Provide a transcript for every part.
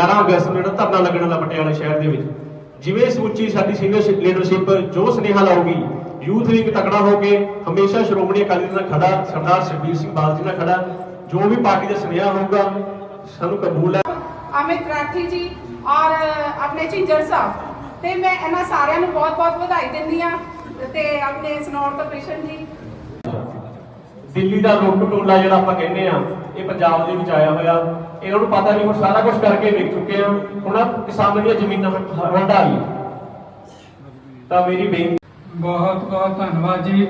11 ਅਗਸਤ ਨੂੰ ਜਿਹੜਾ ਧਰਨਾ ਲੱਗਣ ਵਾਲਾ ਪਟਿਆਲਾ ਸ਼ਹਿਰ ਦੇ ਵਿੱਚ, ਜਿਵੇਂ ਸਮੁੱਚੀ ਸਾਡੀ ਸੀਨੀਅਰ ਲੀਡਰਸ਼ਿਪ ਜੋ ਸੁਨੇਹਾ ਲਾਊਗੀ ਯੂਥ ਵਿੰਗ ਤਕੜਾ ਹੋ ਕੇ ਹਮੇਸ਼ਾ ਸ਼੍ਰੋਮਣੀ ਅਕਾਲੀ ਦਲ ਨਾਲ ਖੜਾ, ਸਰਦਾਰ ਸੁਖਬੀਰ ਸਿੰਘ ਬਾਦਲ ਨਾਲ ਖੜਾ, ਜੋ ਵੀ ਪਾਰਟੀ ਦਾ ਸੁਨੇਹਾ ਹੋਊਗਾ, ਸਾਨੂੰ ਕਬੂਲ ਹੈ। ਅਮਿਤ ਰਾਠੀ ਜੀ ਔਰ ਆਪਣੇ ਝਿੰਜਰ ਸਾਹਿਬ, ਤੇ ਮੈਂ ਇਹਨਾਂ ਸਾਰਿਆਂ ਨੂੰ ਬਹੁਤ-ਬਹੁਤ ਵਧਾਈ ਦਿੰਦੀ ਆ ਤੇ ਆਪਣੇ ਸਨੌਰ ਕਪ੍ਰਿਸ਼ਨ ਜੀ। ਦਿੱਲੀ ਦਾ ਲੁੱਟ ਟੋਲਾ ਜਿਹੜਾ ਆਪਾਂ ਕਹਿੰਦੇ ਆ ਇਹ ਪੰਜਾਬ ਦੇ ਵਿੱਚ ਆਇਆ ਹੋਇਆ। ਇਹਨਾਂ ਨੂੰ ਪਤਾ ਵੀ ਹੁਣ ਸਾਰਾ ਕੁਝ ਕਰਕੇ ਵੇਖ ਚੁੱਕੇ ਆ ਹੁਣ ਕਿਸਾਨਾਂ ਦੀਆਂ ਜ਼ਮੀਨਾਂ ਹੰਡਾ ਲਈ ਤਾਂ ਮੇਰੀ ਬੇਨਤੀ ਬਹੁਤ ਬਹੁਤ ਧੰਨਵਾਦ ਜੀ।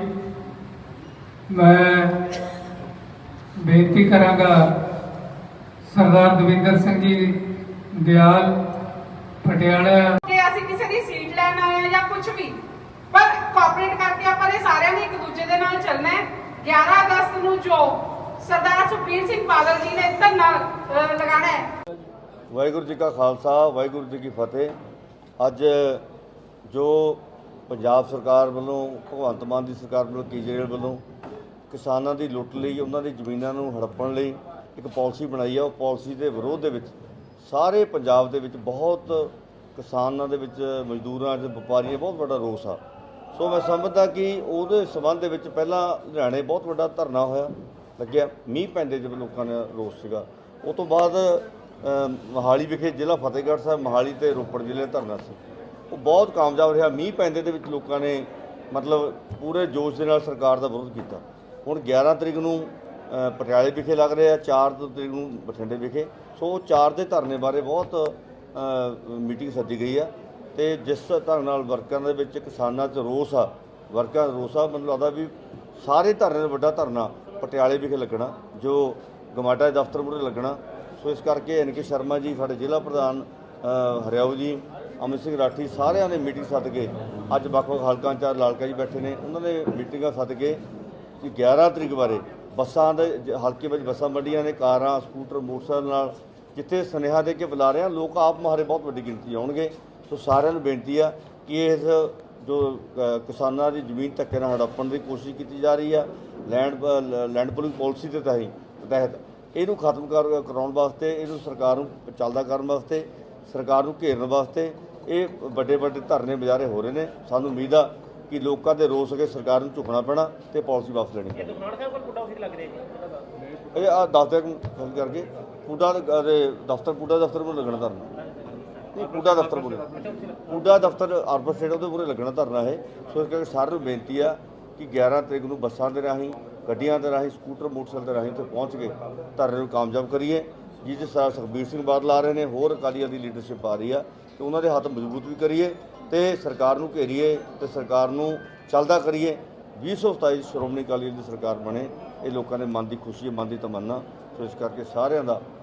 ਮੈਂ ਬੇਨਤੀ ਕਰਾਂਗਾ ਸਰਦਾਰ ਦਵਿੰਦਰ ਸਿੰਘ ਜੀ ਦਿਆਲ ਪਟਿਆਲਾ। ਕਿ ਅਸੀਂ ਕਿਸੇ ਦੀ ਸੀਟ ਲੈਣ ਆਏ ਆ ਜਾਂ ਕੁਝ ਵੀ। ਪਰ ਕੋਆਪਰੇਟ ਕਰਕੇ ਆਪਾਂ ਨੇ ਸਾਰਿਆਂ ਨੇ ਇੱਕ ਦੂਜੇ ਦੇ ਨਾਲ ਚੱਲਣਾ ਹੈ 11 ਅਗਸਤ ਨੂੰ ਜੋ ਸਰਦਾਰ ਸੁਖਬੀਰ ਸਿੰਘ ਬਾਦਲ ਜੀ ਨੇ ਧਰਨਾ ਅਹ, ਹੈ। ਵਾਹਿਗੁਰੂ ਜੀ ਕਾ ਖਾਲਸਾ ਵਾਹਿਗੁਰੂ ਜੀ ਕੀ ਫਤਿਹ। ਅੱਜ ਜੋ ਪੰਜਾਬ ਸਰਕਾਰ ਵੱਲੋਂ ਭਗਵੰਤ ਮਾਨ ਦੀ ਸਰਕਾਰ ਵੱਲੋਂ ਕੇਜਰੀਵਾਲ ਵੱਲੋਂ ਕਿਸਾਨਾਂ ਦੀ ਲੁੱਟ ਲਈ ਉਹਨਾਂ ਦੀ ਜ਼ਮੀਨਾਂ ਨੂੰ ਹੜੱਪਣ ਲਈ ਇੱਕ ਪਾਲਿਸੀ ਬਣਾਈ ਹੈ ਉਹ ਪਾਲਿਸੀ ਦੇ ਵਿਰੋਧ ਦੇ ਵਿੱਚ ਸਾਰੇ ਪੰਜਾਬ ਦੇ ਵਿੱਚ ਬਹੁਤ ਕਿਸਾਨਾਂ ਦੇ ਵਿੱਚ ਮਜ਼ਦੂਰਾਂ ਤੇ ਵਪਾਰੀਆਂ ਬਹੁਤ ਵੱਡਾ ਰੋਸ ਆ। ਸੋ ਮੈਂ ਸਮਝਦਾ ਕਿ ਉਹਦੇ ਸਬੰਧ ਦੇ ਵਿੱਚ ਪਹਿਲਾਂ ਲੁਧਿਆਣੇ ਬਹੁਤ ਵੱਡਾ ਧਰਨਾ ਹੋਇਆ ਲੱਗਿਆ ਮੀਂਹ ਪੈਂਦੇ ਜਿਵੇਂ ਲੋਕਾਂ ਨੇ ਰੋਸ ਸੀਗਾ। ਉਹ ਤੋਂ ਬਾਅਦ ਅ, ਮੋਹਾਲੀ ਵਿਖੇ ਜ਼ਿਲ੍ਹਾ ਫਤਿਹਗੜ੍ਹ ਸਾਹਿਬ ਮੋਹਾਲੀ ਤੇ ਰੋਪੜ ਜ਼ਿਲ੍ਹੇ ਦਾ ਧਰਨਾ ਸੀ। ਉਹ ਬਹੁਤ ਕਾਮਯਾਬ ਰਿਹਾ। ਮੀਂਹ ਪੈਂਦੇ ਦੇ ਵਿੱਚ ਲੋਕਾਂ ਨੇ ਮਤਲਬ ਪੂਰੇ ਜੋਸ਼ ਦੇ ਨਾਲ ਸਰਕਾਰ ਦਾ ਵਿਰੋਧ ਕੀਤਾ। ਹੁਣ 11 ਤਰੀਕ ਨੂੰ ਪਟਿਆਲੇ ਵਿਖੇ ਲੱਗ ਰਿਹਾ 4 ਤਰੀਕ ਨੂੰ ਬਠਿੰਡੇ ਵਿਖੇ। ਸੋ ਉਹ ਚਾਰ ਦੇ ਧਰਨੇ ਬਾਰੇ ਬਹੁਤ ਮੀਟਿੰਗ ਸੱਦੀ ਗਈ ਆ। ਤੇ ਜਿਸ ਢੰਗ ਨਾਲ ਵਰਕਰਾਂ ਦੇ ਵਿੱਚ ਕਿਸਾਨਾਂ 'ਚ ਰੋਸ ਆ ਵਰਕਰਾਂ ਦਾ ਰੋਸ ਆ ਮੈਨੂੰ ਲੱਗਦਾ ਵੀ ਸਾਰੇ ਧਰਨੇ ਦਾ ਵੱਡਾ ਧਰਨਾ ਪਟਿਆਲੇ ਵਿਖੇ ਲੱਗਣਾ ਜੋ ਗਮਾਡਾ ਦੇ ਦਫ਼ਤਰ ਮੂਹਰੇ ਲੱਗਣਾ। ਸੋ ਇਸ ਕਰਕੇ ਐਨ ਕੇ ਸ਼ਰਮਾ ਜੀ ਸਾਡੇ ਜ਼ਿਲ੍ਹਾ ਪ੍ਰਧਾਨ ਅ, ਹਰਿਆਊ ਜੀ ਅਮਿਤ ਸਿੰਘ ਰਾਠੀ ਸਾਰਿਆਂ ਨੇ ਮੀਟਿੰਗ ਸੱਦ ਕੇ ਅੱਜ ਵੱਖ-ਵੱਖ ਹਲਕਾਂ 'ਚ ਲਾਲਕਾ ਜੀ ਬੈਠੇ ਨੇ ਉਹਨਾਂ ਨੇ ਮੀਟਿੰਗਾਂ ਸੱਦ ਕੇ ਕਿ 11 ਤਰੀਕ ਬਾਰੇ ਬੱਸਾਂ ਦੇ ਜ- ਹਲਕੇ ਵਿੱਚ ਬੱਸਾਂ ਵੱਡੀਆਂ ਨੇ ਕਾਰਾਂ ਸਕੂਟਰ ਮੋਟਰਸਾਈਕਲ ਨਾਲ ਜਿੱਥੇ ਸੁਨੇਹਾ ਦੇ ਕੇ ਬੁਲਾ ਰਹੇ ਆ ਲੋਕ ਆਪ ਮਾਰੇ ਬਹੁਤ ਵੱਡੀ ਗਿਣਤੀ ਆਉਣਗੇ। ਸੋ ਸਾਰਿਆਂ ਨੂੰ ਬੇਨਤੀ ਆ ਕਿ ਇਸ ਜੋ ਕਿਸਾਨਾਂ ਦੀ ਜ਼ਮੀਨ ਧੱਕੇ ਨਾਲ ਹੜੱਪਣ ਦੀ ਕੋਸ਼ਿਸ਼ ਕੀਤੀ ਜਾ ਰਹੀ ਆ ਲੈਂਡ ਲੈਂਡ ਪੂਲਿੰਗ ਪਾਲਿਸੀ ਦੇ ਤਹਿਤ ਤਹਿਤ। ਇਹਨੂੰ ਖਤਮ ਕਰ ਕਰਾਉਣ ਵਾਸਤੇ ਇਹਨੂੰ ਸਰਕਾਰ ਨੂੰ ਚੱਲਦਾ ਕਰਨ ਵਾਸਤੇ ਸਰਕਾਰ ਨੂੰ ਘੇਰਨ ਵਾਸਤੇ ਇਹ ਵੱਡੇ ਵੱਡੇ ਧਰਨੇ ਬਜ਼ਾਰੇ ਹੋ ਰਹੇ ਨੇ। ਸਾਨੂੰ ਉਮੀਦ ਆ ਕਿ ਲੋਕਾਂ ਦੇ ਰੋਸ ਅਗੇ ਸਰਕਾਰ ਨੂੰ ਝੁਕਣਾ ਪੈਣਾ ਤੇ ਪਾਲਿਸੀ ਵਾਪਸ ਲੈਣੀ। ਪੈਣੀ ਇਹ ਆ ਦੱਸ ਦੇ ਫੋਨ ਕਰਕੇ ਪੂਡਾ ਦੇ ਦਫ਼ਤਰ ਪੂਡਾ ਦਫ਼ਤਰ ਕੋਲ ਲੱਗਣਾ ਧਰਨਾ। ਨਹੀਂ ਪੂਡਾ ਦਫ਼ਤਰ ਕੋਲ ਪੂਡਾ ਦਫ਼ਤਰ ਅਰਬਨ ਸਟੇਟ ਉਹਦੇ ਮੂਹਰੇ ਲੱਗਣਾ ਧਰਨਾ ਹੈ ਸੋ ਇਸ ਕਰਕੇ ਸਾਰਿਆਂ ਨੂੰ ਬੇਨਤੀ ਆ ਕਿ 11 ਤਰੀਕ ਨੂੰ ਬੱਸਾਂ ਦੇ ਰਾਹੀਂ, ਗੱਡੀਆਂ ਦੇ ਰਾਹੀਂ, ਸਕੂਟਰ, ਮੋਟਰਸਾਈਕਲ ਦੇ ਰਾਹੀਂ ਉੱਥੇ ਪਹੁੰਚ ਕੇ ਧਰਨੇ ਨੂੰ ਕਾਮਯਾਬ ਕਰੀਏ। ਜਿਸ ਸਰ ਸੁਖਬੀਰ ਸਿੰਘ ਬਾਦਲ ਆ ਰਹੇ ਨੇ, ਹੋਰ ਅਕਾਲੀਆਂ ਦੀ ਲੀਡਰਸ਼ਿਪ ਆ ਰਹੀ ਆ, ਤੇ ਉਹਨਾਂ ਦੇ ਹੱਥ ਮਜ਼ਬੂਤ ਵੀ ਕਰੀਏ ਤੇ ਸਰਕਾਰ ਨੂੰ ਘੇਰੀਏ ਤੇ ਸਰਕਾਰ ਨੂੰ ਚੱਲਦਾ ਕਰੀਏ। 2027 ਸ਼੍ਰੋਮਣੀ ਅਕਾਲੀ ਦਲ ਦੀ ਸਰਕਾਰ ਬਣੇ, ਇਹ ਲੋਕਾਂ ਦੇ ਮਨ ਦੀ ਖੁਸ਼ੀ ਹੈ, ਮਨ ਦੀ ਤਮੰਨਾ। ਸੋ ਇਸ ਕਰਕੇ ਸਾਰਿਆਂ ਦਾ